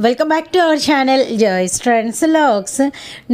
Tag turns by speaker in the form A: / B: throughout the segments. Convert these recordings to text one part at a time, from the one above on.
A: Welcome back to our channel joys trends lakhs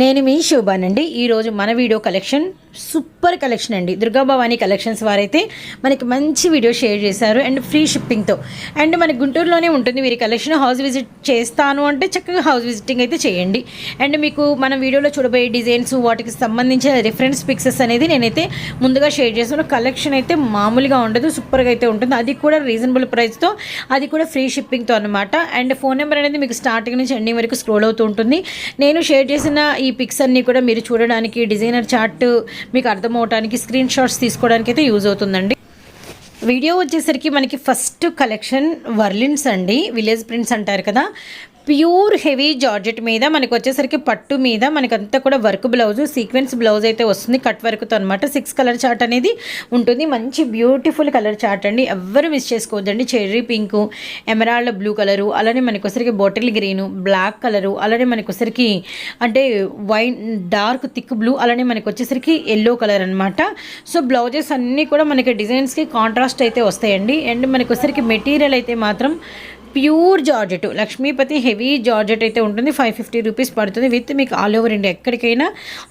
A: నేను మీ శోభానండి ఈరోజు మన వీడియో కలెక్షన్ సూపర్ కలెక్షన్ అండి. దుర్గా భవానీ కలెక్షన్స్ వారైతే మనకి మంచి వీడియో షేర్ చేశారు. అండ్ ఫ్రీ షిప్పింగ్తో అండ్ మన గుంటూరులోనే ఉంటుంది. వీరి కలెక్షన్ హౌస్ విజిట్ చేస్తాను అంటే చక్కగా హౌస్ విజిటింగ్ అయితే చేయండి. అండ్ మీకు మన వీడియోలో చూడబోయే డిజైన్స్ వాటికి సంబంధించిన రిఫరెన్స్ పిక్సెస్ అనేది నేనైతే ముందుగా షేర్ చేస్తాను. కలెక్షన్ అయితే మామూలుగా ఉండదు సూపర్గా అయితే ఉంటుంది. అది కూడా రీజనబుల్ ప్రైస్తో అది కూడా ఫ్రీ షిప్పింగ్తో అనమాట అండ్ ఫోన్ నెంబర్ అనేది మీకు స్టార్టింగ్ నుంచి ఎండింగ్ వరకు స్క్రోల్ అవుతూ ఉంటుంది. నేను షేర్ చేసిన ఈ పిక్స్ అన్నీ కూడా మీరు చూడడానికి డిజైనర్ చార్ట్ మీకు అర్థమవడానికి స్క్రీన్ షాట్స్ తీసుకోవడానికి అయితే యూజ్ అవుతుందండి. వీడియో వచ్చేసరికి మనకి ఫస్ట్ కలెక్షన్ వర్లిన్స్ అండి. విలేజ్ ప్రింట్స్ అంటారు కదా. ప్యూర్ హెవీ జార్జెట్ మీద మనకు వచ్చేసరికి పట్టు మీద మనకంతా కూడా వర్క్ బ్లౌజ్ సీక్వెన్స్ బ్లౌజ్ అయితే వస్తుంది. కట్ వర్క్తో అనమాట సిక్స్ కలర్ చార్ట్ అనేది ఉంటుంది. మంచి బ్యూటిఫుల్ కలర్ చార్ట్ అండి. ఎవ్వరు మిస్ చేసుకోవద్దండి. Cherry pink emerald blue colour అలానే మనకొసరికి బాటిల్ గ్రీను బ్లాక్ కలరు అలానే మనకొసరికి అంటే వైన్ డార్క్ థిక్ బ్లూ అలానే మనకు వచ్చేసరికి ఎల్లో కలర్ అనమాట సో బ్లౌజెస్ అన్నీ కూడా మనకి డిజైన్స్కి కాంట్రాస్ట్ అయితే వస్తాయండి. అండ్ మనకొసరికి మెటీరియల్ అయితే మాత్రం pure georgette Lakshmipati heavy georgette అయితే ఉంటుంది. ఫైవ్ ఫిఫ్టీ రూపీస్ పడుతుంది. విత్ మీకు ఆల్ ఓవర్ ఇండియా ఎక్కడికైనా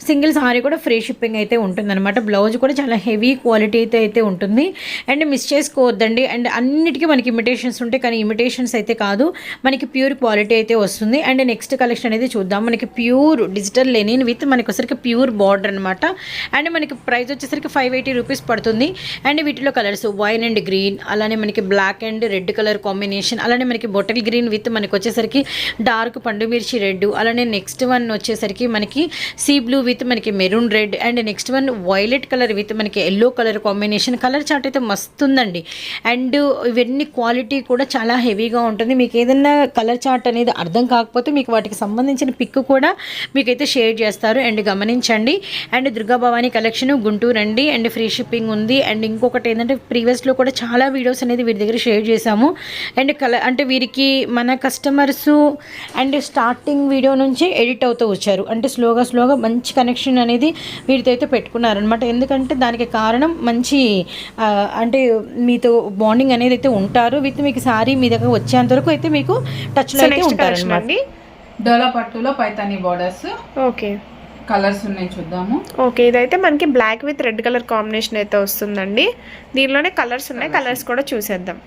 A: సింగిల్ సారీ కూడా ఫ్రీ షిప్పింగ్ అయితే ఉంటుంది అనమాట బ్లౌజ్ కూడా చాలా హెవీ క్వాలిటీ అయితే అయితే ఉంటుంది. అండ్ మిస్ చేసుకోవద్దండి. అండ్ అన్నిటికీ మనకి ఇమిటేషన్స్ ఉంటాయి కానీ ఇమిటేషన్స్ అయితే కాదు. మనకి ప్యూర్ క్వాలిటీ అయితే వస్తుంది. అండ్ నెక్స్ట్ కలెక్షన్ అనేది చూద్దాం. మనకి ప్యూర్ డిజిటల్ లెనిన్ విత్ మనకి వచ్చరికి ప్యూర్ బార్డర్ అనమాట అండ్ మనకి ప్రైస్ వచ్చేసరికి ఫైవ్ ఎయిటీ రూపీస్ పడుతుంది. అండ్ వీటిలో కలర్స్ వైన్ అండ్ గ్రీన్ అలానే మనకి black and red colour combination అలానే మనకి బొటల్ గ్రీన్ విత్ మనకి వచ్చేసరికి డార్క్ పండు మిర్చి రెడ్. అలానే నెక్స్ట్ వన్ వచ్చేసరికి మనకి సీ బ్లూ విత్ మనకి maroon red. And next one violet colour with మనకి yellow colour combination. Colour chart అయితే మస్తు ఉందండి అండ్ ఇవన్నీ క్వాలిటీ కూడా చాలా హెవీగా ఉంటుంది. మీకు ఏదైనా కలర్ చార్ట్ అనేది అర్థం కాకపోతే మీకు వాటికి సంబంధించిన పిక్ కూడా మీకైతే షేర్ చేస్తారు. అండ్ గమనించండి. అండ్ దుర్గా భవానీ కలెక్షన్ గుంటూరు అండి అండ్ ఫ్రీ షిప్పింగ్ ఉంది. అండ్ ఇంకొకటి ఏంటంటే ప్రీవియస్లో కూడా చాలా వీడియోస్ అనేది వీరి దగ్గర షేర్ చేశాము. అండ్ కల అంటే వీరికి మన కస్టమర్స్ అండ్ స్టార్టింగ్ వీడియో నుంచి ఎడిట్ అవుతూ వచ్చారు. అంటే స్లోగా స్లోగా మంచి కనెక్షన్ అనేది వీరితో అయితే పెట్టుకున్నారనమాట ఎందుకంటే దానికి కారణం మంచి అంటే మీతో బాండింగ్ అనేది అయితే ఉంటారు. విత్ మీకు సారీ మీ దగ్గర వచ్చేంత వరకు అయితే మీకు టచ్లో అయితే ఉంటారు
B: డోలా పట్టులో పైతాని బార్డర్స్
C: ఓకే.
B: కలర్స్ ఉన్నాయి చూద్దాము.
C: ఓకే ఇదైతే మనకి black with red colour combination అయితే వస్తుందండి. దీనిలోనే కలర్స్ ఉన్నాయి. కలర్స్ కూడా చూసేద్దాం.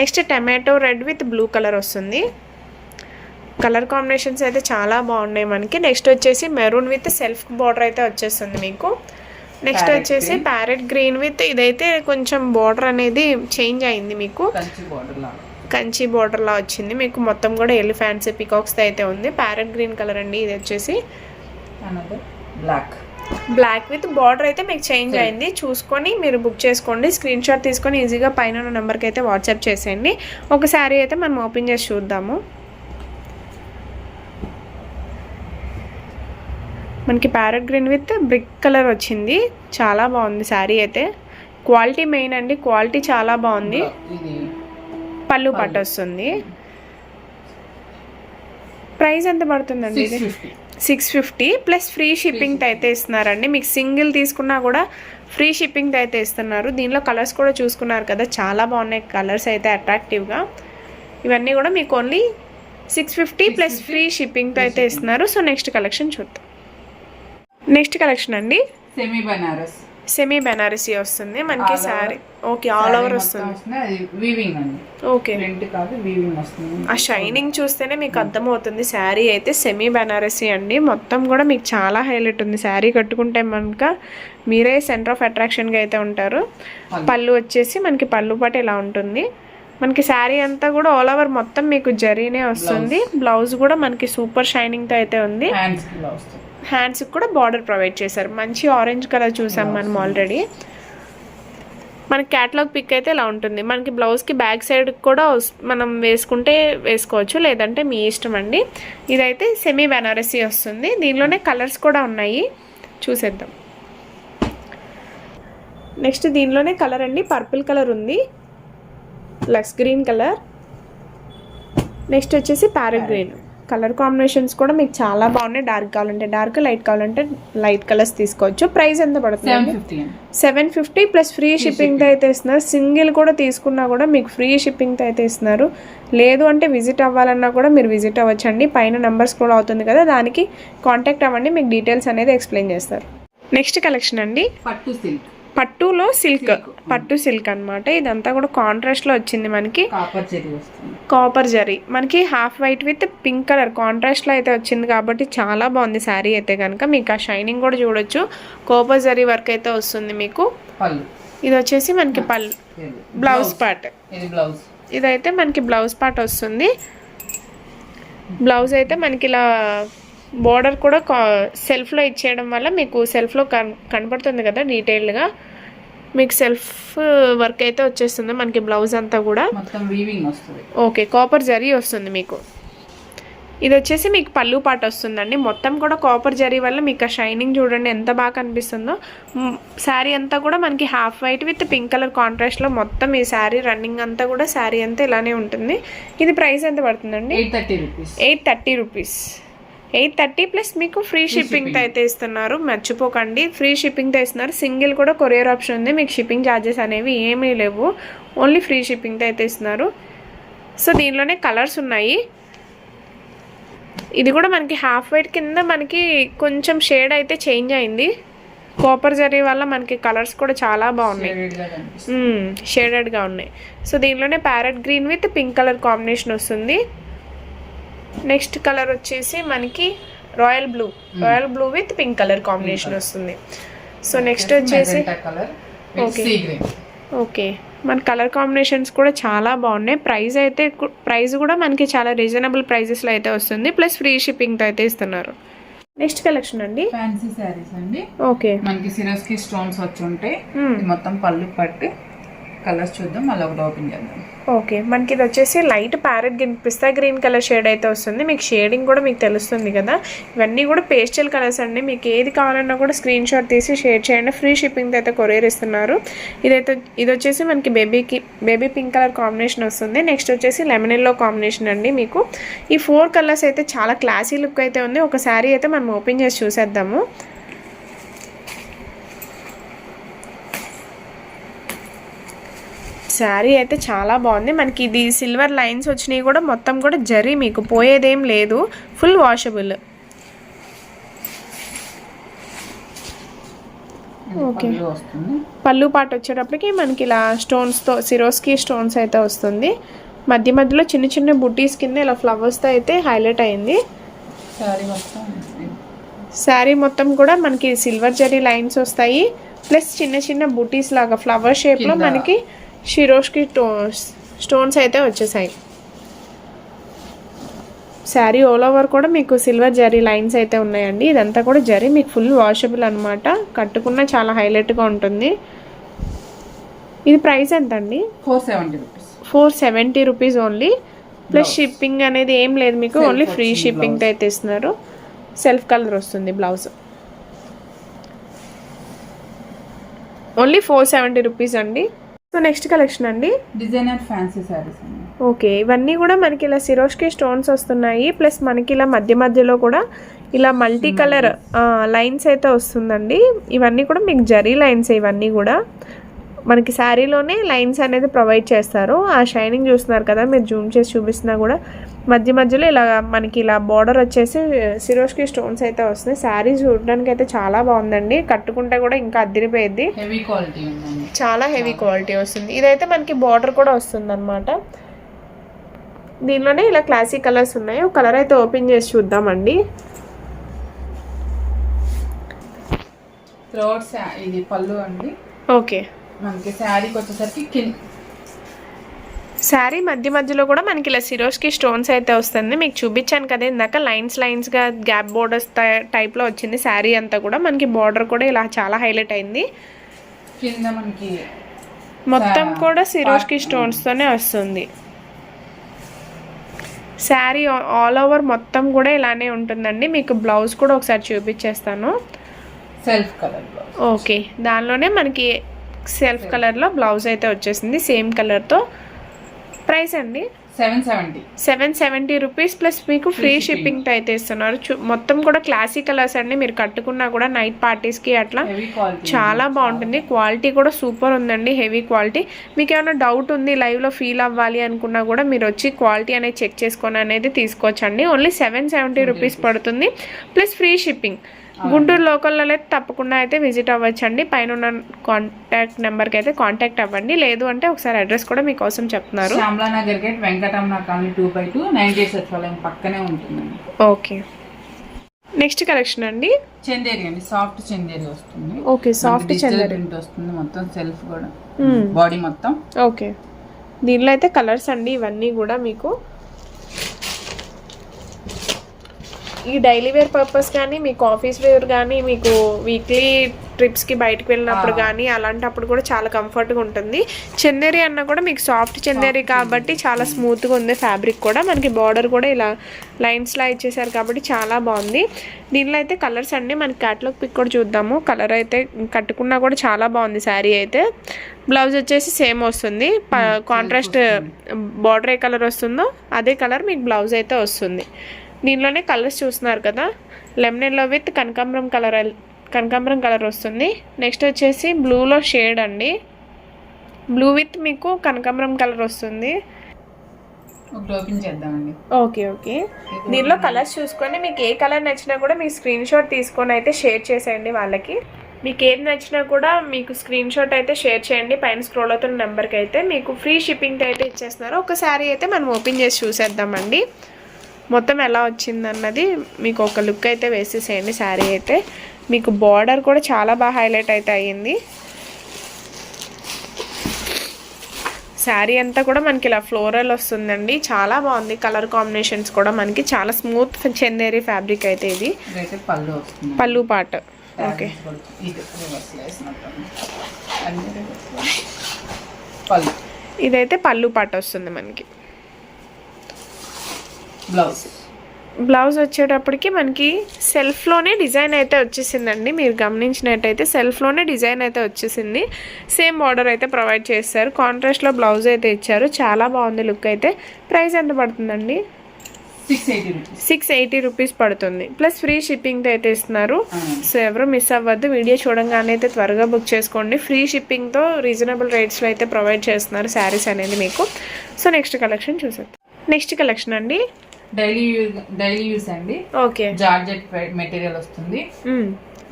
C: Next tomato red with blue colour వస్తుంది. కలర్ కాంబినేషన్స్ అయితే చాలా బాగున్నాయి మనకి. నెక్స్ట్ వచ్చేసి మెరూన్ విత్ సెల్ఫ్ బార్డర్ అయితే వచ్చేస్తుంది మీకు. నెక్స్ట్ వచ్చేసి. ప్యారెట్ గ్రీన్ విత్ ఇదైతే కొంచెం బార్డర్ అనేది చేంజ్ అయింది మీకు.
B: కంచి బార్డర్ లాగా
C: కంచి border లా వచ్చింది. మీకు మొత్తం కూడా ఎలిఫాంట్స్ పికాక్స్ అయితే ఉంది. ప్యారెట్ గ్రీన్ కలర్ అండి ఇది వచ్చేసి.
B: బ్లాక్
C: బ్లాక్ విత్ బార్డర్ అయితే మీకు చేంజ్ అయింది. చూసుకొని మీరు బుక్ చేసుకోండి. స్క్రీన్ షాట్ తీసుకొని ఈజీగా పైన ఉన్న నెంబర్కి అయితే వాట్సాప్ చేసేయండి. ఒక శారీ అయితే మనం ఓపెన్ చేసి చూద్దాము. మనకి parrot green with brick colour వచ్చింది. చాలా బాగుంది శారీ అయితే. క్వాలిటీ మెయిన్ అండి. క్వాలిటీ చాలా బాగుంది. పళ్ళు పట్టు వస్తుంది ప్రైస్ ఎంత పడుతుందండి ఇది? Six fifty plus free shipping అయితే ఇస్తున్నారండి. మీకు సింగిల్ తీసుకున్నా కూడా ఫ్రీ షిప్పింగ్ అయితే ఇస్తున్నారు. దీనిలో కలర్స్ కూడా చూసుకున్నారు కదా. చాలా బాగున్నాయి. కలర్స్ అయితే అట్రాక్టివ్గా. ఇవన్నీ కూడా మీకు only six fifty plus free షిప్పింగ్తో అయితే ఇస్తున్నారు. సో నెక్స్ట్ కలెక్షన్ చూద్దాం. నెక్స్ట్ కలెక్షన్ అండి.
B: సెమీ బనారస్
C: సెమీ బెనారసీ వస్తుంది మనకి. శారీ ఓకే ఆల్ ఓవర్ వస్తుంది.
B: అది వీవింగ్ అండి.
C: ఓకే
B: ప్రింట్ కాదు వీవింగ్ వస్తుంది.
C: ఆ షైనింగ్ చూస్తేనే మీకు అర్థమవుతుంది. శారీ అయితే సెమీ బెనారసీ అండి. మొత్తం కూడా మీకు చాలా హైలైట్ ఉంది. శారీ కట్టుకుంటే మనక మీరే సెంటర్ ఆఫ్ అట్రాక్షన్గా అయితే ఉంటారు.
B: పళ్ళు.
C: పళ్ళు వచ్చేసి మనకి పళ్ళు పాటు ఇలా ఉంటుంది. మనకి శారీ అంతా కూడా ఆల్ ఓవర్ మొత్తం మీకు జరీనే వస్తుంది. బ్లౌజ్ కూడా మనకి సూపర్ షైనింగ్తో అయితే ఉంది. హ్యాండ్స్కి కూడా బార్డర్ ప్రొవైడ్ చేశారు. మంచి ఆరెంజ్ కలర్ చూసాం మనం ఆల్రెడీ. మనకి క్యాటలాగ్ పిక్ అయితే ఇలా ఉంటుంది. మనకి బ్లౌజ్కి బ్యాక్ సైడ్ కూడా మనం వేసుకుంటే వేసుకోవచ్చు లేదంటే మీ ఇష్టం అండి. ఇదైతే సెమీ బెనారసీ వస్తుంది. దీనిలోనే కలర్స్ కూడా ఉన్నాయి. చూసేద్దాం. నెక్స్ట్ దీనిలోనే కలర్ అండి. పర్పుల్ కలర్ ఉంది. లక్స్ గ్రీన్ కలర్ నెక్స్ట్ వచ్చేసి ప్యారెట్ గ్రీన్ కలర్ కాంబినేషన్స్ కూడా మీకు చాలా బాగున్నాయి. డార్క్ కావాలంటే డార్క్ లైట్ కావాలంటే లైట్ కలర్స్ తీసుకోవచ్చు. ప్రైస్ ఎంత పడుతుంది సెవెన్ ఫిఫ్టీ ప్లస్ ఫ్రీ షిప్పింగ్తో అయితే ఇస్తున్నారు. సింగిల్ కూడా తీసుకున్నా కూడా మీకు ఫ్రీ షిప్పింగ్తో అయితే ఇస్తున్నారు. లేదు అంటే విజిట్ అవ్వాలన్నా కూడా మీరు విజిట్ అవ్వచ్చండి. పైన నెంబర్స్ కూడా అవుతుంది కదా దానికి కాంటాక్ట్ అవ్వండి. మీకు డీటెయిల్స్ అనేది ఎక్స్ప్లెయిన్ చేస్తారు. నెక్స్ట్ కలెక్షన్ అండి.
B: పట్టు సిల్క్.
C: పట్టులో సిల్క్ పట్టు సిల్క్ అన్నమాట. ఇదంతా కూడా కాంట్రాస్ట్లో వచ్చింది మనకి.
B: కాపర్
C: జరీ మనకి half white with pink colour కాంట్రాస్ట్లో అయితే వచ్చింది కాబట్టి చాలా బాగుంది శారీ అయితే కనుక మీకు ఆ షైనింగ్ కూడా చూడొచ్చు. కాపర్ జరీ వర్క్ అయితే వస్తుంది మీకు. ఇది వచ్చేసి మనకి పల్ బ్లౌజ్ పార్ట్ ఇదైతే మనకి బ్లౌజ్ పార్ట్ వస్తుంది. బ్లౌజ్ అయితే మనకి ఇలా బోర్డర్ కూడా సెల్ఫ్లో ఇచ్చేయడం వల్ల మీకు సెల్ఫ్లో కన్ కనపడుతుంది కదా డీటెయిల్డ్గా మీకు సెల్ఫ్ వర్క్ అయితే వచ్చేస్తుంది. మనకి బ్లౌజ్ అంతా కూడా. ఓకే కాపర్ జరీ వస్తుంది మీకు. ఇది వచ్చేసి మీకు పళ్ళు పాట వస్తుందండి. మొత్తం కూడా కాపర్ జరీ వల్ల మీకు ఆ షైనింగ్ చూడండి ఎంత బాగా కనిపిస్తుందో. శారీ అంతా కూడా మనకి half white with pink colour కాంట్రాస్ట్లో మొత్తం ఈ శారీ రన్నింగ్ అంతా కూడా శారీ అంతా ఇలానే ఉంటుంది. ఇది ప్రైస్ ఎంత పడుతుందండి?
B: Eight thirty rupees
C: eight thirty rupees eight thirty plus మీకు ఫ్రీ షిప్పింగ్తో అయితే ఇస్తున్నారు. మర్చిపోకండి. ఫ్రీ షిప్పింగ్తో ఇస్తున్నారు. సింగిల్ కూడా కొరియర్ ఆప్షన్ ఉంది. మీకు షిప్పింగ్ ఛార్జెస్ అనేవి ఏమీ లేవు. ఓన్లీ ఫ్రీ షిప్పింగ్తో అయితే ఇస్తున్నారు. సో దీనిలోనే కలర్స్ ఉన్నాయి. ఇది కూడా మనకి హాఫ్ వైట్ కింద మనకి కొంచెం షేడ్ అయితే చేంజ్ అయింది. కాపర్ జరీ వల్ల మనకి కలర్స్ కూడా చాలా బాగున్నాయి. షేడెడ్గా ఉన్నాయి. సో దీనిలోనే parrot green with pink colour combination వస్తుంది. నెక్స్ట్ కలర్ వచ్చేసి మనకి royal blue. Royal blue with pink colour combination వస్తుంది. సో నెక్స్ట్ వచ్చేసి
B: గ్రీన్
C: ఓకే మన కలర్ కాంబినేషన్స్ కూడా చాలా బాగున్నాయి. ప్రైస్ అయితే ప్రైస్ కూడా మనకి చాలా రీజనబుల్ ప్రైజెస్లో అయితే వస్తుంది. ప్లస్ ఫ్రీ షిప్పింగ్తో అయితే ఇస్తున్నారు. నెక్స్ట్ కలెక్షన్ అండి.
B: ఫ్యాన్సీ శారీస్ అండి.
C: ఓకే
B: మనకి సిరస్కి స్టోన్స్ వచ్చి ఉంటాయి.
C: Hmm.
B: మొత్తం పళ్ళు పట్టి. కలర్స్ చూద్దాం మళ్ళీ ఒకటి ఓపెన్ చేద్దాం.
C: ఓకే మనకి ఇది వచ్చేసి light parrot green pista green colour shade అయితే వస్తుంది. మీకు షేడింగ్ కూడా మీకు తెలుస్తుంది కదా. ఇవన్నీ కూడా పేస్టల్ కలర్స్ అండి. మీకు ఏది కావాలన్నా కూడా స్క్రీన్ షాట్ తీసి షేర్ చేయండి. ఫ్రీ షిప్పింగ్తో అయితే కొరియర్ ఇస్తున్నారు. ఇదైతే ఇది వచ్చేసి మనకి బేబీకి బేబీ పింక్ కలర్ కాంబినేషన్ వస్తుంది. నెక్స్ట్ వచ్చేసి లెమన్ ఎల్లో కాంబినేషన్ అండి మీకు. ఈ ఫోర్ కలర్స్ అయితే చాలా క్లాసీ లుక్ అయితే ఉంది. ఒక శారీ అయితే మనం ఓపెన్ చేసి చూసేద్దాము. శారీ అయితే చాలా బాగుంది. మనకి ఇది సిల్వర్ లైన్స్ వచ్చినాయి కూడా మొత్తం కూడా జరీ మీకు పోయేదేం లేదు. Full washable Okay.
B: పళ్ళు
C: పాట వచ్చేటప్పటికి మనకి ఇలా స్టోన్స్తో సిరోస్కి స్టోన్స్ అయితే వస్తుంది. మధ్య మధ్యలో చిన్న చిన్న బుటీస్ కింద ఇలా ఫ్లవర్స్తో అయితే హైలైట్ అయింది.
B: శారీ మొత్తం
C: కూడా మనకి సిల్వర్ జరీ లైన్స్ వస్తాయి. ప్లస్ చిన్న చిన్న బుటీస్ లాగా ఫ్లవర్ షేప్లో. మనకి షిరోష్కి స్టోన్స్ స్టోన్స్ అయితే వచ్చేసాయి. శారీ ఆల్ ఓవర్ కూడా మీకు సిల్వర్ జరీ లైన్స్ అయితే ఉన్నాయండి. ఇదంతా కూడా జరీ మీకు ఫుల్ వాషబుల్ అనమాట కట్టుకున్న చాలా హైలైట్గా ఉంటుంది. ఇది ప్రైస్ ఎంత అండి
B: four seventy rupees
C: four seventy rupees only plus. Shipping అనేది ఏం లేదు మీకు ఓన్లీ ఫ్రీ షిప్పింగ్. అయితే ఇస్తున్నారు. సెల్ఫ్ కలర్ వస్తుంది blouse only four seventy rupees అండి. సో నెక్స్ట్ కలెక్షన్ అండి?
B: డిజైనర్ ఫ్యాన్సీ అండి.
C: ఓకే ఇవన్నీ కూడా మనకి ఇలా సిరోష్కి స్టోన్స్ వస్తున్నాయి. ప్లస్ మనకి ఇలా మధ్య మధ్యలో కూడా ఇలా మల్టీ కలర్ లైన్స్ అయితే వస్తుందండి. ఇవన్నీ కూడా మీకు జరీ లైన్స్ ఇవన్నీ కూడా. మనకి శారీలోనే లైన్స్ అనేది ప్రొవైడ్ చేస్తారు. ఆ షైనింగ్ చూస్తున్నారు కదా మీరు జూమ్ చేసి చూపిస్తున్నా కూడా. మధ్య మధ్యలో ఇలా మనకి ఇలా బార్డర్ వచ్చేసి సిరోష్కి స్టోన్స్ అయితే వస్తున్నాయి. శారీ చూడడానికి అయితే చాలా బాగుందండి. కట్టుకుంటే కూడా ఇంకా అద్దరిపోయింది
B: హెవీ క్వాలిటీ
C: చాలా హెవీ క్వాలిటీ వస్తుంది. ఇదైతే మనకి బార్డర్ కూడా వస్తుంది అనమాట దీనిలోనే ఇలా క్లాసిక్ కలర్స్ ఉన్నాయి. ఒక కలర్ అయితే ఓపెన్ చేసి చూద్దామండి.
B: ఇది పళ్ళు అండి.
C: ఓకే
B: మనకి శారీకి వచ్చేసరికి కింద
C: శారీ మధ్య మధ్యలో కూడా మనకి ఇలా సిరోస్కి స్టోన్స్ అయితే వస్తుంది. మీకు చూపించాను కదా ఇందాక లైన్స్ లైన్స్గా గ్యాప్ బోర్డర్స్ టైప్లో వచ్చింది శారీ అంతా కూడా. మనకి బార్డర్ కూడా ఇలా చాలా హైలైట్ అయింది.
B: కింద మనకి
C: మొత్తం కూడా సిరోస్కి స్టోన్స్తోనే వస్తుంది. శారీ ఆల్ ఓవర్ మొత్తం కూడా ఇలానే ఉంటుందండి. మీకు బ్లౌజ్ కూడా ఒకసారి చూపించేస్తాను.
B: Self colour
C: okay. దానిలోనే మనకి సెల్ఫ్ కలర్లో బ్లౌజ్ అయితే వచ్చేసింది. సేమ్ కలర్తో. ప్రైస్ అండి?
B: Seven seventy.
C: Seven seventy rupees plus మీకు ఫ్రీ షిప్పింగ్ అయితే ఇస్తున్నారు. చు- మొత్తం కూడా క్లాసిక్ కలర్స్ అండి. మీరు కట్టుకున్నా కూడా నైట్ పార్టీస్కి అట్లా చాలా బాగుంటుంది. క్వాలిటీ కూడా సూపర్ ఉందండి. హెవీ క్వాలిటీ మీకు ఏమైనా డౌట్ ఉంది లైవ్లో ఫీల్ అవ్వాలి అనుకున్నా కూడా మీరు వచ్చి క్వాలిటీ అనేది చెక్ చేసుకొని అనేది తీసుకోవచ్చండి. Only seven seventy rupees. పడుతుంది. Plus free shipping. గుంటూరు లోకల్లో అయితే తప్పకుండా అయితే విజిట్ అవ్వచ్చండి. పైన ఉన్న కాంటాక్ట్ నెంబర్కి అయితే కాంటాక్ట్ అవ్వండి. లేదు అంటే ఒకసారి అడ్రస్ కూడా మీకోసం చెప్తున్నారు.
B: Gate Venkataramana colony two by two nine పక్కనే ఉంటుందండి.
C: ఓకే. నెక్స్ట్ కలెక్షన్ అండి.
B: చందేరి అండి. సాఫ్ట్ చందేరి వస్తుంది.
C: Okay soft Chanderi.
B: ప్రింట్ వస్తుంది మొత్తం సెల్ఫ్ కూడా.
C: Hmm.
B: బాడీ మొత్తం.
C: ఓకే. దీనిలో అయితే కలర్స్ అండి ఇవన్నీ కూడా మీకు ఈ డైలీ వేర్ పర్పస్ కానీ మీకు ఆఫీస్ వేర్ కానీ మీకు వీక్లీ ట్రిప్స్కి బయటకు వెళ్ళినప్పుడు కానీ అలాంటప్పుడు కూడా చాలా కంఫర్ట్గా ఉంటుంది. చందేరి అన్న కూడా మీకు సాఫ్ట్ చందేరి కాబట్టి చాలా స్మూత్గా ఉంది ఫ్యాబ్రిక్ కూడా. మనకి బార్డర్ కూడా ఇలా లైన్స్లా ఇచ్చేసారు కాబట్టి చాలా బాగుంది. దీనిలో అయితే కలర్స్ అండి మనకి క్యాట్లాగ్ పిక్ కూడా చూద్దాము. కలర్ అయితే కట్టుకున్నా కూడా చాలా బాగుంది శారీ అయితే. బ్లౌజ్ వచ్చేసి సేమ్ వస్తుంది. కాంట్రాస్ట్ బార్డర్ ఏ కలర్ వస్తుందో అదే కలర్ మీకు బ్లౌజ్ అయితే వస్తుంది. దీనిలోనే కలర్స్ చూస్తున్నారు కదా. లెమన్ ఎల్లో విత్ కనకాంబరం కలర్ కనకాంబరం కలర్ వస్తుంది. నెక్స్ట్ వచ్చేసి బ్లూలో షేడ్ అండి. బ్లూ విత్ మీకు కనకాంబరం కలర్ వస్తుంది.
B: చేద్దామండి.
C: Okay okay. దీనిలో కలర్స్ చూసుకొని మీకు ఏ కలర్ నచ్చినా కూడా మీ స్క్రీన్ షాట్ తీసుకొని అయితే షేర్ చేసేయండి వాళ్ళకి. మీకు ఏది నచ్చినా కూడా మీకు స్క్రీన్ షాట్ అయితే షేర్ చేయండి. పైన స్క్రోల్ అవుతున్న నెంబర్కి అయితే మీకు ఫ్రీ షిప్పింగ్ అయితే ఇచ్చేస్తున్నారు. ఒక శారీ అయితే మనం ఓపెన్ చేసి చూసేద్దామండి. మొత్తం ఎలా వచ్చింది అన్నది మీకు ఒక లుక్ అయితే వేసేసేయండి శారీ అయితే. మీకు బార్డర్ కూడా చాలా బాగా హైలైట్ అయితే అయ్యింది. శారీ అంతా కూడా మనకి ఇలా ఫ్లోరల్ వస్తుందండి. చాలా బాగుంది. కలర్ కాంబినేషన్స్ కూడా మనకి చాలా స్మూత్ చందేరి ఫ్యాబ్రిక్ అయితే ఇది.
B: పళ్ళు
C: పాట. ఓకే. ఇదైతే పళ్ళు పాట వస్తుంది మనకి.
B: బ్లౌజ్?
C: బ్లౌజ్ వచ్చేటప్పటికి మనకి సెల్ఫ్లోనే డిజైన్ అయితే వచ్చేసిందండి. మీరు గమనించినట్టయితే సెల్ఫ్లోనే డిజైన్ అయితే వచ్చేసింది. సేమ్ బార్డర్ అయితే ప్రొవైడ్ చేస్తారు కాంట్రాస్ట్లో బ్లౌజ్ అయితే ఇచ్చారు. చాలా బాగుంది లుక్ అయితే. ప్రైస్ ఎంత పడుతుందండి?
B: సిక్స్ ఎయిటీ రూపీస్
C: పడుతుంది. ప్లస్ ఫ్రీ షిప్పింగ్తో అయితే ఇస్తున్నారు. సో ఎవరు మిస్ అవ్వద్దు. వీడియో చూడంగానే అయితే త్వరగా బుక్ చేసుకోండి. ఫ్రీ షిప్పింగ్తో రీజనబుల్ రేట్స్లో అయితే ప్రొవైడ్ చేస్తున్నారు శారీస్ అనేది మీకు. సో నెక్స్ట్ కలెక్షన్ చూసేద్దాం. నెక్స్ట్ కలెక్షన్ అండి.
B: డైలీ డైలీ యూస్ అండి.
C: ఓకే.
B: జార్జెట్ మెటీరియల్ వస్తుంది.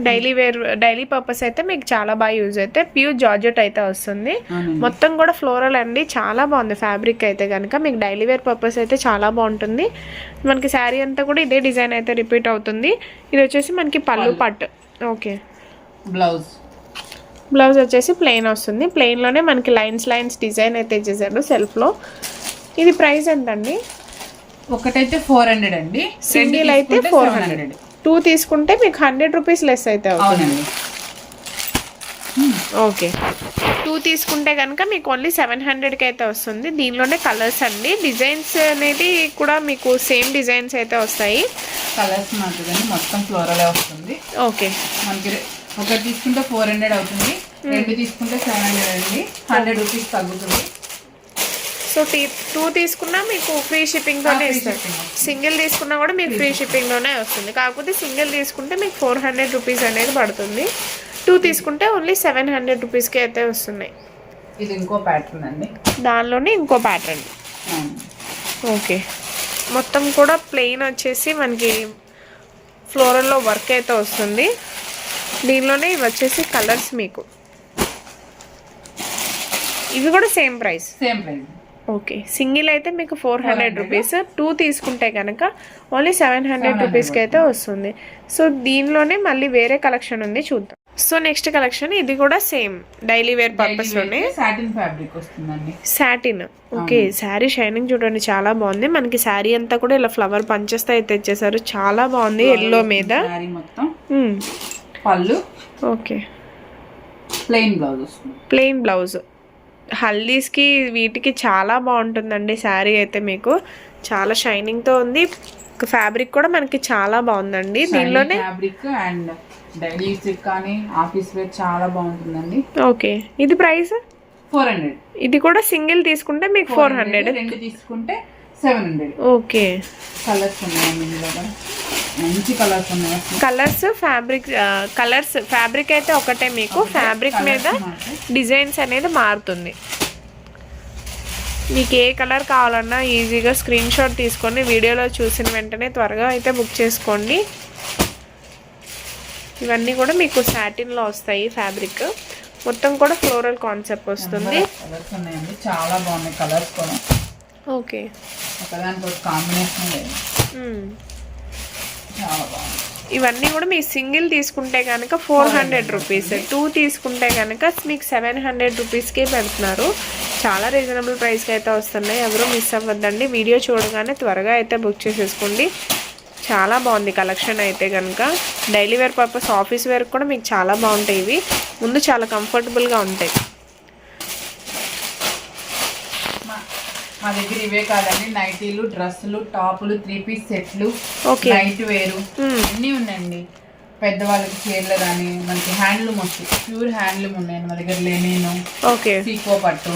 C: డైలీ వేర్ డైలీ పర్పస్ అయితే మీకు చాలా బాగా యూజ్ అయితే ప్యూర్ జార్జెట్ అయితే వస్తుంది. మొత్తం కూడా ఫ్లోరల్ అండి. చాలా బాగుంది ఫ్యాబ్రిక్ అయితే కనుక మీకు డైలీ వేర్ పర్పస్ అయితే చాలా బాగుంటుంది. మనకి శారీ అంతా కూడా ఇదే డిజైన్ అయితే రిపీట్ అవుతుంది. ఇది వచ్చేసి మనకి పళ్ళు పట్టు. ఓకే.
B: బ్లౌజ్.
C: బ్లౌజ్ వచ్చేసి ప్లెయిన్ వస్తుంది. ప్లెయిన్లోనే మనకి లైన్స్ లైన్స్ డిజైన్ అయితే ఇచ్చేసాడు సెల్ఫ్లో. ఇది ప్రైస్ ఎంతండి?
B: ఒకటైతే ఫోర్ హండ్రెడ్ అండి.
C: సింగిల్ అయితే ఫోర్
B: 700.
C: హండ్రెడ్ టూ తీసుకుంటే మీకు హండ్రెడ్ రూపీస్ లెస్ అయితే అవుతుంది.
B: అవునండి.
C: ఓకే టూ తీసుకుంటే కనుక మీకు ఓన్లీ సెవెన్ హండ్రెడ్కి అయితే వస్తుంది. దీనిలోనే కలర్స్ అండి. డిజైన్స్ అనేది కూడా మీకు సేమ్ డిజైన్స్ అయితే వస్తాయి.
B: కలర్స్ మాత్రమే మొత్తం ఫ్లోరలే వస్తుంది.
C: ఓకే
B: మనకి ఒకటి తీసుకుంటే ఫోర్ హండ్రెడ్ అవుతుంది. రెండు తీసుకుంటే సెవెన్ హండ్రెడ్ అండి. హండ్రెడ్ రూపీస్ తగ్గుతుంది.
C: సో టీ టూ తీసుకున్నా మీకు ఫ్రీ షిప్పింగ్తోనే ఇస్తారు. సింగిల్ తీసుకున్నా కూడా మీకు ఫ్రీ షిప్పింగ్లోనే వస్తుంది. కాకపోతే సింగిల్ తీసుకుంటే మీకు ఫోర్ హండ్రెడ్ రూపీస్ అనేది పడుతుంది. టూ తీసుకుంటే ఓన్లీ సెవెన్ హండ్రెడ్ రూపీస్కి అయితే వస్తున్నాయి
B: ఇది ఇంకో ప్యాటర్న్ అండి.
C: దానిలోనే ఇంకో ప్యాటర్న్. ఓకే మొత్తం కూడా ప్లెయిన్ వచ్చేసి మనకి ఫ్లోరల్లో వర్క్ అయితే వస్తుంది. దీనిలోనే ఇవి వచ్చేసి కలర్స్ మీకు. ఇవి కూడా same price
B: same price
C: okay. Single అయితే మీకు ఫోర్ హండ్రెడ్ రూపీస్. టూ తీసుకుంటే కనుక ఓన్లీ సెవెన్ హండ్రెడ్ రూపీస్కి అయితే వస్తుంది. సో దీనిలోనే మళ్ళీ వేరే కలెక్షన్ ఉంది చూద్దాం. సో నెక్స్ట్ కలెక్షన్ ఇది కూడా same daily wear
B: satin fabric వస్తుందండి.
C: సాటిన్. ఓకే శారీ షైనింగ్ చూడండి చాలా బాగుంది. మనకి శారీ అంతా కూడా ఇలా ఫ్లవర్ పంచెస్తో అయితే ఇచ్చేసారు చాలా బాగుంది ఎల్లో మీద.
B: మొత్తం. పళ్ళు.
C: Okay.
B: Plain blouse
C: plain blouse. హల్దీస్కి వీటికి చాలా బాగుంటుందండి శారీ అయితే మీకు. చాలా షైనింగ్తో ఉంది. ఫ్యాబ్రిక్ కూడా మనకి చాలా బాగుందండి. దీనిలోనే
B: ఫ్యాబ్రిక్ అండ్ డైలీ యూస్ కానీ ఆఫీస్ వేర్ చాలా బాగుంటుందండి.
C: ఓకే. ఇది ప్రైస్?
B: Four hundred.
C: ఇది కూడా సింగిల్ తీసుకుంటే మీకు ఫోర్ హండ్రెడ్.
B: రెండు తీసుకుంటే సెవెన్ హండ్రెడ్.
C: ఓకే.
B: కలర్స్ ఉన్నాయండి మంచి కలర్స్ ఉన్నాయి? అసలు.
C: కలర్స్ ఫ్యాబ్రిక్ కలర్స్ ఫ్యాబ్రిక్ అయితే ఒకటే మీకు. ఫ్యాబ్రిక్ మీద. డిజైన్స్ అనేది మారుతుంది. మీకు ఏ కలర్ కావాలన్నా ఈజీగా స్క్రీన్ షాట్ తీసుకొని వీడియోలో చూసిన వెంటనే త్వరగా అయితే బుక్ చేసుకోండి. ఇవన్నీ కూడా మీకు సాటిన్లో వస్తాయి ఫ్యాబ్రిక్. మొత్తం కూడా ఫ్లోరల్ కాన్సెప్ట్ వస్తుంది.
B: చాలా బాగున్నాయి కలర్స్ కూడా.
C: ఓకే.
B: ఒకదానికి కాంబినేషన్ లేదు.
C: ఇవన్నీ కూడా మీకు సింగిల్ తీసుకుంటే కనుక ఫోర్ హండ్రెడ్ రూపీస్ టూ తీసుకుంటే కనుక మీకు సెవెన్ హండ్రెడ్ రూపీస్కే పెడుతున్నారు. చాలా రీజనబుల్ ప్రైస్కి అయితే వస్తున్నాయి. ఎవరు మిస్ అవ్వద్దండి. వీడియో చూడగానే త్వరగా అయితే బుక్ చేసేసుకోండి. చాలా బాగుంది కలెక్షన్ అయితే కనుక daily wear purpose office wear కూడా మీకు చాలా బాగుంటాయి ఇవి. ముందు చాలా కంఫర్టబుల్గా ఉంటాయి.
B: మా దగ్గర ఇవే కాదండి. నైటీలు డ్రెస్సులు టాపులు త్రీ పీస్ సెట్లు. నైట్ వేరు. అన్నీ ఉన్నాయండి. పెద్దవాళ్ళకి చీరలు కానీ మనకి హ్యాండ్లూమ్ వస్తుంది ప్యూర్ హ్యాండ్లూమ్ ఉన్నాయండి మా దగ్గర. Linen
C: okay.
B: సీకో పట్టు.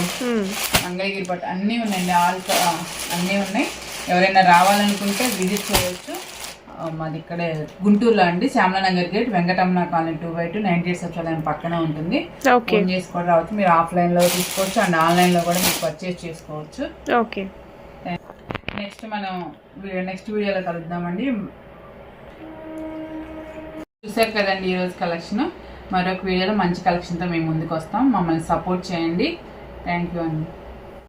B: మంగళగిరి పట్టు అన్నీ ఉన్నాయండి. ఆల్ అన్నీ ఉన్నాయి. ఎవరైనా రావాలనుకుంటే విజిట్ చేయొచ్చు. ఆ, మాది ఇక్కడే గుంటూరులో అండి. Shyamalanagar gate Venkatamma colony two by two ninety eight సచివాలయం పక్కనే ఉంటుంది.
C: ఓకే.
B: ఫోన్ చేసుకోవడం రావచ్చు. మీరు ఆఫ్లైన్లో తీసుకోవచ్చు అండ్ ఆన్లైన్లో కూడా మీరు పర్చేస్ చేసుకోవచ్చు.
C: ఓకే.
B: నెక్స్ట్ మనం నెక్స్ట్ వీడియోలో కలుద్దామండి. చూసారు కదండి ఈరోజు కలెక్షన్. మరొక వీడియోలో మంచి కలెక్షన్తో మేము ముందుకు వస్తాం. మమ్మల్ని సపోర్ట్ చేయండి. థ్యాంక్ యూ అండి.